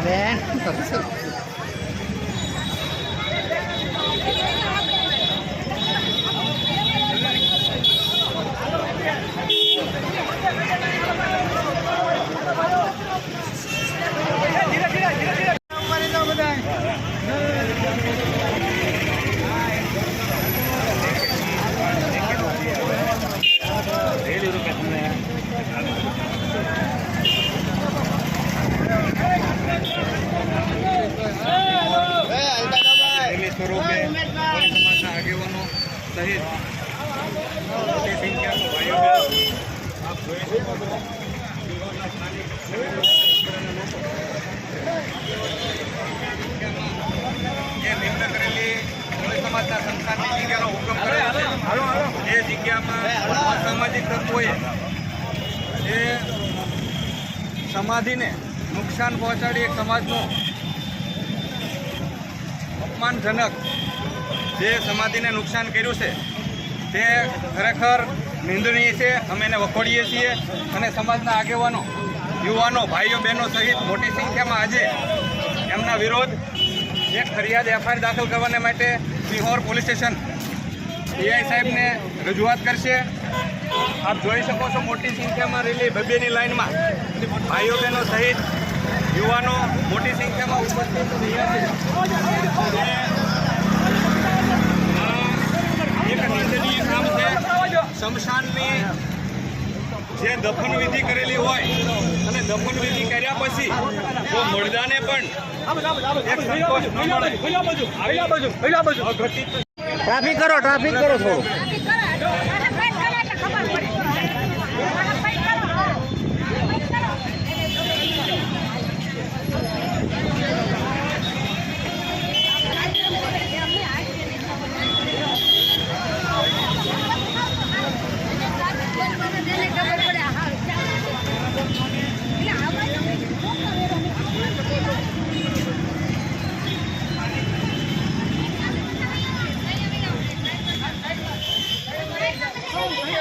બેન રેલી સ્વરૂપે કોળી સમાજના આગેવાનો સહિત મોટી સંખ્યામાં ભાઈઓ બહેનો આપ જોઈ શકો છો શિહોરના સ્થાનિક સંગઠનના લોકો જે નિમ્ન કરેલી કોળી સમાજના સંસ્થાનની જગ્યાનો હુકમ કરેલો છે. એ જગ્યામાં અસામાજિક તત્વોએ જે સમાધિને નુકસાન પહોંચાડી એક સમાજનો અપમાનજનક જે સમાધિને નુકસાન કર્યું છે તે ખરેખર નિંદનીય છે. અમે એને વખોડીએ છીએ અને સમાજના આગેવાનો યુવાનો ભાઈઓ બહેનો સહિત મોટી સંખ્યામાં આજે એમના વિરોધ એક ફરિયાદ એફઆઈઆર દાખલ કરવાને માટે સિહોર પોલીસ સ્ટેશન પીઆઈ સાહેબને રજૂઆત કરશે. આપ જોઈ શકો છો મોટી સંખ્યામાં રેલી બબેની લાઈનમાં. ભાઈઓ બહેનો સહિત યુવાનો મોટી સંખ્યામાં ઉપસ્થિત રહ્યા છે. એક નિંદનીય કામ છે શમશાનની જે દફન વિધિ કરેલી હોય અને દફન વિધિ કર્યા પછી જો મળદાને પણ એક સંતોષ ન મળે. અઘટિત ટ્રાફિક કરો ટ્રાફિક કરો થોડું.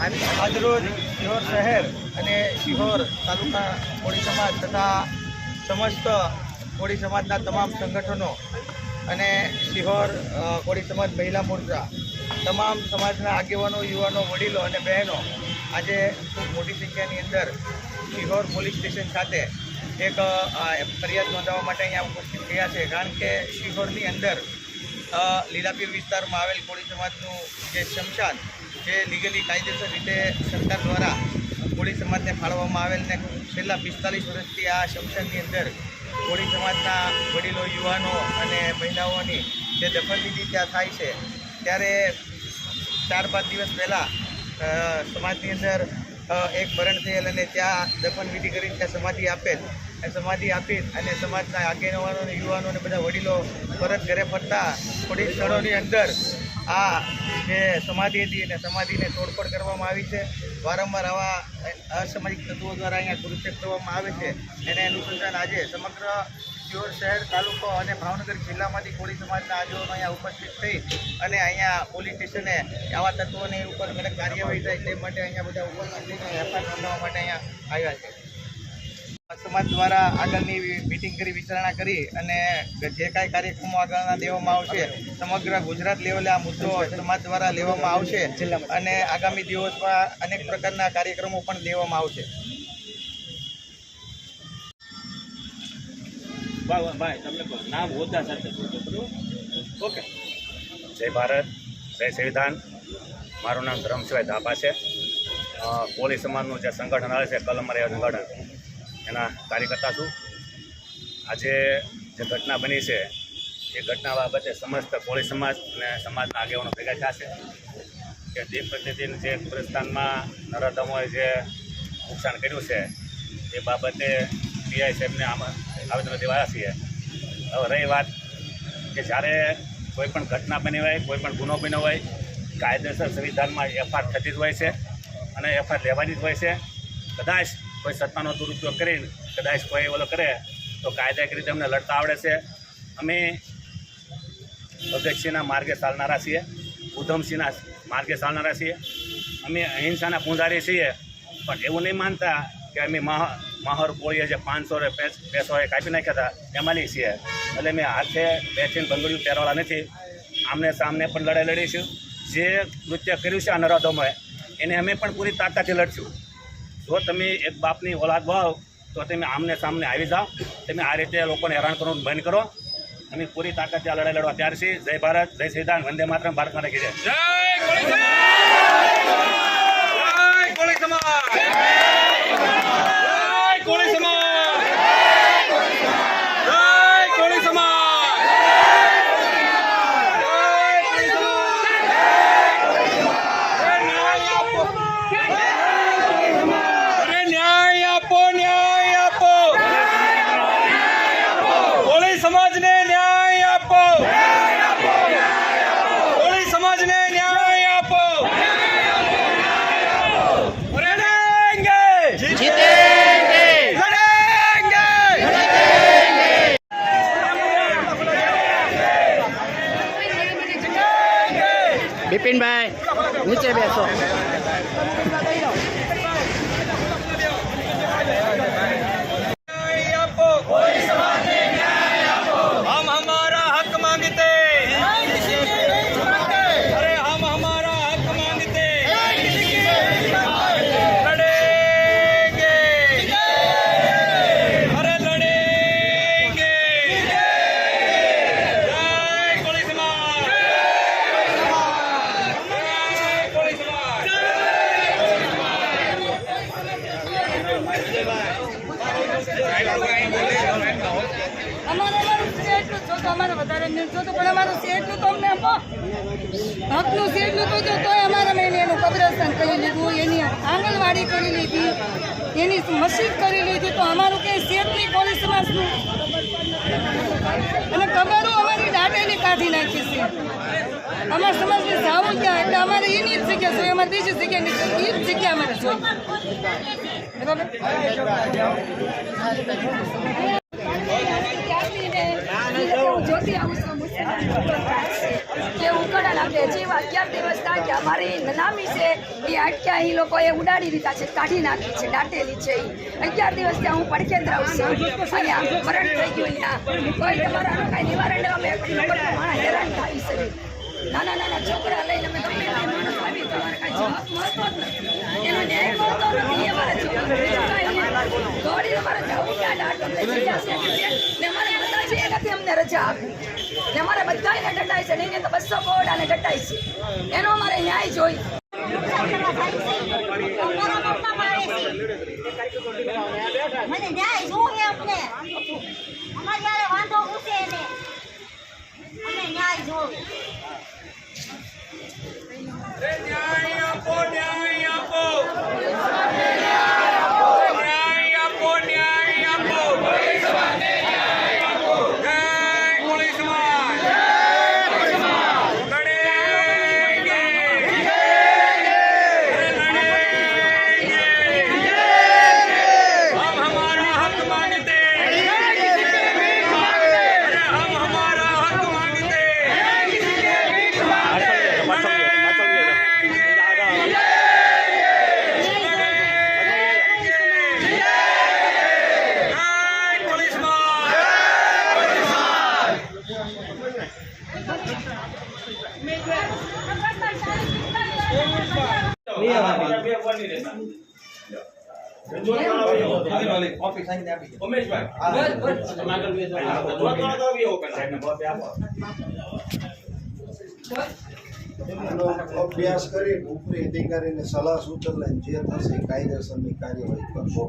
આજરોજ શિહોર શહેર અને શિહોર તાલુકા કોળી સમાજ તથા સમસ્ત કોળી સમાજના તમામ સંગઠનો અને શિહોર કોળી સમાજ મહિલા મોરચા તમામ સમાજના આગેવાનો, યુવાનો, વડીલો અને બહેનો આજે ખૂબ મોટી સંખ્યાની અંદર શિહોર પોલીસ સ્ટેશન ખાતે એક ફરિયાદ નોંધાવવા માટે અહીંયા ઉપસ્થિત થયા છે. કારણ કે શિહોરની અંદર લીલાપીર વિસ્તારમાં આવેલ કોળી સમાજનું જે શમશાન જે લીગલી કાયદેસર રીતે સરકાર દ્વારા કોળી સમાજને ફાળવવામાં આવેલ ને છેલ્લા પિસ્તાલીસ વર્ષથી આ શમશાનની અંદર કોળી સમાજના વડીલો, યુવાનો અને મહિલાઓની જે દફનવિધિ ત્યાં થાય છે, ત્યારે ચાર પાંચ દિવસ પહેલાં સમાજની અંદર એક મરણ થયેલ અને ત્યાં દફનવિધિ કરીને ત્યાં સમાધિ આપેલ. સમાધિ આપી અને સમાજના આગેવાનો અને યુવાનો અને બધા વડીલો પરત ઘરે ફરતા થોડી સ્થળોની અંદર આ જે સમાધિ હતી અને સમાધિને તોડફોડ કરવામાં આવી છે. વારંવાર આવા અસામાજિક તત્વો દ્વારા અહીંયા કુરુક્ષેપ કરવામાં આવે છે. એને અનુસંધાન આજે સમગ્ર શિહોર શહેર, તાલુકો અને ભાવનગર જિલ્લામાંથી કોળી સમાજના આગેવાનો અહીંયા ઉપસ્થિત થઈ અને અહીંયા પોલીસ સ્ટેશને આવા તત્વોની ઉપર કડક કાર્યવાહી થાય તે માટે અહીંયા બધા થઈને એફઆઈઆર નોંધવા માટે અહીંયા આવ્યા છે. સમાજ દ્વારા આગળની મિટિંગ કરી વિચારણા કરી અને જે કાંઈ કાર્યક્રમો આગળના દેવામાં આવશે સમગ્ર ગુજરાત લેવલે આ મુદ્દો સમાજ દ્વારા લેવામાં આવશે અને આગામી દિવસમાં અનેક પ્રકારના કાર્યક્રમો પણ લેવામાં આવશે. ઓકે જય ભારત જય સંવિધાન. મારું નામ ધરમશિવાય ધાબા છે. પોલીસ સમાજનું જે સંગઠન આવે છે કલમ સંગઠન. એના કાર્યકર્તા છું. આજે જે ઘટના બની છે, એ ઘટના બાબતે સમસ્ત કોળી સમાજ અને સમાજના આગેવાનો ભેગા થયા છે કે દિન પ્રતિદિન જે કુરસ્તાનમાં નરોત્તમોએ જે નુકસાન કર્યું છે, એ બાબતે પીઆઈ સાહેબને આમાં આવેદન દેવાયા છીએ. હવે રહી વાત કે જ્યારે કોઈ પણ ઘટના બની હોય, કોઈ પણ ગુનો બન્યો હોય, કાયદેસર સંવિધાનમાં એફઆઈઆર થતી જ હોય છે અને એફઆઈઆર લેવાની જ હોય છે. કદાચ કોઈ સત્તાનો દુરુપયોગ કરીને કદાચ કોઈ ઓલો કરે, તો કાયદાકીય રીતે અમને લડતા આવડે છે. અમે ભગતસિંહના માર્ગે ચાલનારા છીએ, ઉધમસિંહના માર્ગે ચાલનારા છીએ. અમે અહિંસાના પૂંજારી છીએ, પણ એવું નહીં માનતા કે અમે મહ ગોળીએ જે પાંચસો રે પેસો એ કાપી નાખ્યા હતા એમાંની છીએ. એટલે મેં હાથે બેસીને બંગડીયું પહેરવાળા નથી, આમને સામને પણ લડાઈ લડીશું. જે કૃત્ય કર્યું છે આ નરાધમોએ, એને અમે પણ પૂરી તાકાતથી લડશું. જો તમે એક બાપની ઓલાદ ભાવ તો તમે આમને સામને આવી જાઓ. તમે આ રીતે લોકોને હેરાન કરવાનું બંધ કરો. અમે પૂરી તાકાત આ લડાઈ લડવા તૈયાર છીએ. જય ભારત, જય સંવિધાન, વંદે માત્ર ભારત માટે કીધે જય. ન્યાય આપો ન્યાય આપો કોળી સમાજને ન્યાય આપો કોળી સમાજને ન્યાય આપો લડેંગે જીતેંગે લડેંગે બિપિનભાઈ નીચે બેસો. છે એટલું તો તોય અમારા મેં એનું કબ્રસ્તાન કરી લીધું એની આંગણવાડી કરી લીધી એની મસ્જિદ કરી લીધી તો અમારું કંઈ નહીં કોળી સમાજનું અને કબરો અમારી દાટેલી કાઢી નાખી છે. અમારા સમાજને જાવું ક્યાં એટલે અમારે એની જ જગ્યા જોઈએ અમારે બીજી જગ્યા નથી એ જ જગ્યા અમારે જોઈએ. જ્યોતિ આવું છું? કે ઉકળા લાગે જેવા અગિયાર દિવસ થાય કે અમારી નનામી છે, એ અટક્યા એ લોકોએ ઉડાડી દીધા છે, કાઢી નાખી છે, દાટેલી છે એ અગિયાર દિવસ ત્યાં હું પડખે જ રહું છું. અહીંયા મરણ થઈ ગયું અહીંયા. કોઈ તમારાનું કાંઈ નિવારણ અમે હેરાન થાય છે. નાના નાના છોકરા લઈને અમે ગમે તે માણસ આવી તમારે કાંઈ જવાબ મળતો જ નથી. એનો ન્યાય મળતો નથી એ મારા છોકરા દોડીને અમારે જવું ક્યાં છે. ને અમારે બધા છે એનાથી અમને રજા આપી. ને અમારે બધાને ડટાય છે, નહીં તો બસો કોડાને ડટાય છે. એનો અમારે ન્યાય જોઈ મને ન્યાય અમને. અમારી વાંધો ઉઠે ને ન્યાય જોઈએ. અભ્યાસ કરી ઉપરી અધિકારીને સલાહ સૂચન લઈને જે થશે કાયદેસરની કાર્યવાહી કરશો.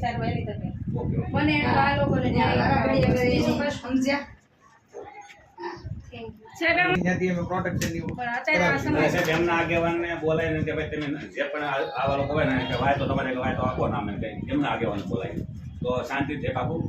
સારું આ લોકોને સમજ્યા. ત્યાંથી અમે સાહેબ એમના આગેવાનને બોલાવીને કે ભાઈ તમે જે પણ આ- આવા લોકો હોય ને કે વાય તો તમારે વાય તો આપો નામ એમ કઈ એમના આગેવાન બોલાય તો શાંતિ છે આખું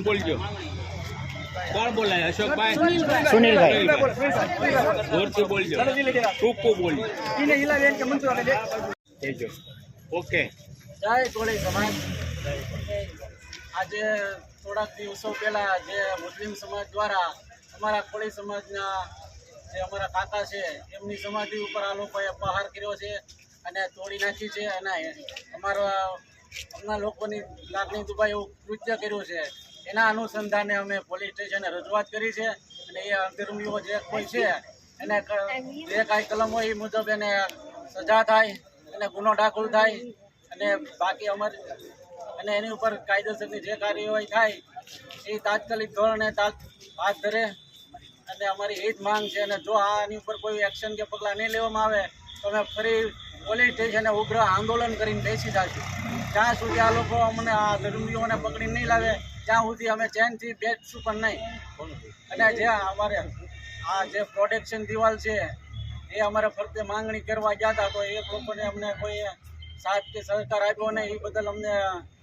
બોલજો કોણ બોલાય? અશોકભાઈ? સુનિલભાઈ. જોરથી બોલજો ટૂંકું બોલજો કહેજો ઓકે. જય કોળી સમાજ. આજે થોડાક દિવસો પહેલા જે મુસ્લિમ સમાજ દ્વારા અમારા કોળી સમાજના જે અમારા કાકા છે એમની સમાધિ ઉપર આ લોકોએ પ્રહાર કર્યો છે અને તોડી નાખી છે અને અમારા અમના લોકોની લાગણી દુભાઈ એવું કૃત્ય કર્યું છે. એના અનુસંધાને અમે પોલીસ સ્ટેશને રજૂઆત કરી છે અને એ અધર્મીઓ જે કોઈ છે, એને જે કાંઈ કલમ હોય એ મુજબ એને સજા થાય અને ગુનો દાખલ થાય અને બાકી અમર અને એની ઉપર કાયદેસરની જે કાર્યવાહી થાય એ તાત્કાલિક ધોરણે હાથ ધરે અને અમારી એ જ માંગ છે અને જો આની ઉપર કોઈ એક્શન કે પગલાં નહીં લેવામાં આવે, તો અમે ફરી પોલીસ સ્ટેશને ઉગ્ર આંદોલન કરીને બેસી જશું. જ્યાં સુધી આ લોકો અમને આ ધર્મીઓને પકડી નહીં લાવે ત્યાં સુધી અમે ચેનથી બેચશું પણ નહીં. અને જે અમારે આ જે પ્રોટેક્શન દિવાલ છે, એ અમારે ફરતે માંગણી કરવા ગયા હતા, તો એ લોકોને અમને કોઈ સાથ કે સહકાર આપ્યો નહીં. એ બદલ અમને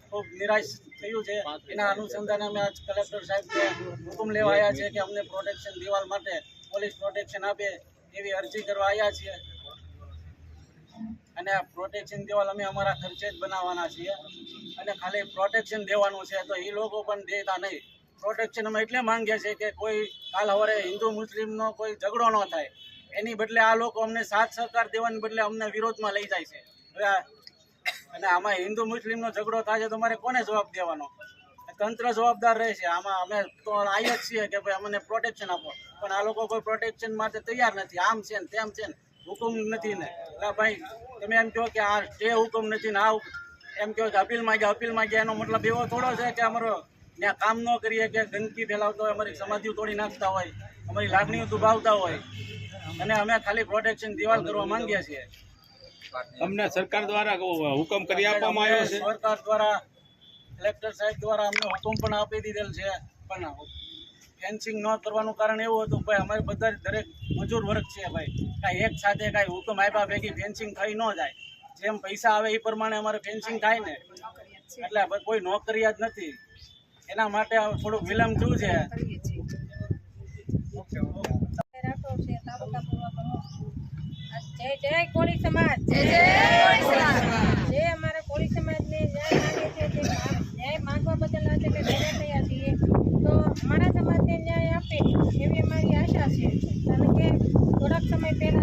ખૂબ નિરાશ થયું છે. એના અનુસંધાને અમે આજ કલેક્ટર સાહેબને હુકમ લેવા આવ્યા છે કે અમને પ્રોટેક્શન દિવાલ માટે પોલીસ પ્રોટેક્શન આપે એવી અરજી કરવા આવ્યા છીએ. અને પ્રોટેક્શન દિવાલ અમે અમારા ખર્ચે જ બનાવવાના છીએ. અને ખાલી પ્રોટેક્શન દેવાનું છે, તો એ લોકો પણ દેતા નહીં. પ્રોટેક્શન અમે એટલે માંગીએ છીએ કે કોઈ કાલ સવારે હિન્દુ મુસ્લિમનો કોઈ ઝઘડો ન થાય. એની બદલે આ લોકો અમને સાથ સહકાર દેવાની બદલે અમને વિરોધમાં લઈ જાય છે. અને આમાં હિન્દુ મુસ્લિમનો ઝઘડો થાય છે, તો મારે કોને જવાબ દેવાનો? તંત્ર જવાબદાર રહે છે. આમાં અમે તો આવીએ જ છીએ કે ભાઈ અમને પ્રોટેક્શન આપો. પણ આ લોકો કોઈ પ્રોટેક્શન માટે તૈયાર નથી. આમ છે ને તેમ છે ને. હુકુમ નથી ને. ભાઈ, તમે એમ કહો કે આ તે હુકમ નથી ને આ એમ કહો કે અપીલ માંગ્યા અપીલ માંગ્યા એનો મતલબ એવો થોડો છે કે અમારો ત્યાં કામ ન કરીએ કે ગંદકી ફેલાવતા હોય અમારી સમાધિઓ તોડી નાખતા હોય અમારી લાગણીઓ દુભાવતા હોય. અને અમે ખાલી પ્રોટેક્શન દિવાલ કરવા માંગીએ છીએ. અમને સરકાર દ્વારા હુકમ કરી આપવામાં આવ્યો છે. સરકાર દ્વારા કલેક્ટર સાહેબ દ્વારા અમને હુકમ પણ આપી દીધેલ છે. પણ ફેન્સિંગ ન કરવાનું કારણ એવું હતું ભાઈ અમારે બધા દરેક મજૂર વર્ગ છે ભાઈ. કાંઈ એક સાથે કાંઈ હુકમ આપ્યા ભેગી ફેન્સિંગ થઈ ન જાય. જેમ પૈસા આવે એ પ્રમાણે અમારે ફેન્સિંગ થાય ને. એટલે કોઈ કોઈ જ નથી. એના માટે થોડુંક વિલંબ થયું છે. જય જય કોળી સમાજ. જે અમારા કોળી સમાજને ન્યાય માંગે છે ન્યાય માંગવા બદલ આજે અમે ભેગા થયા છીએ તો અમારા સમાજને ન્યાય આપે એવી અમારી આશા છે. કારણ કે થોડાક સમય પહેલાં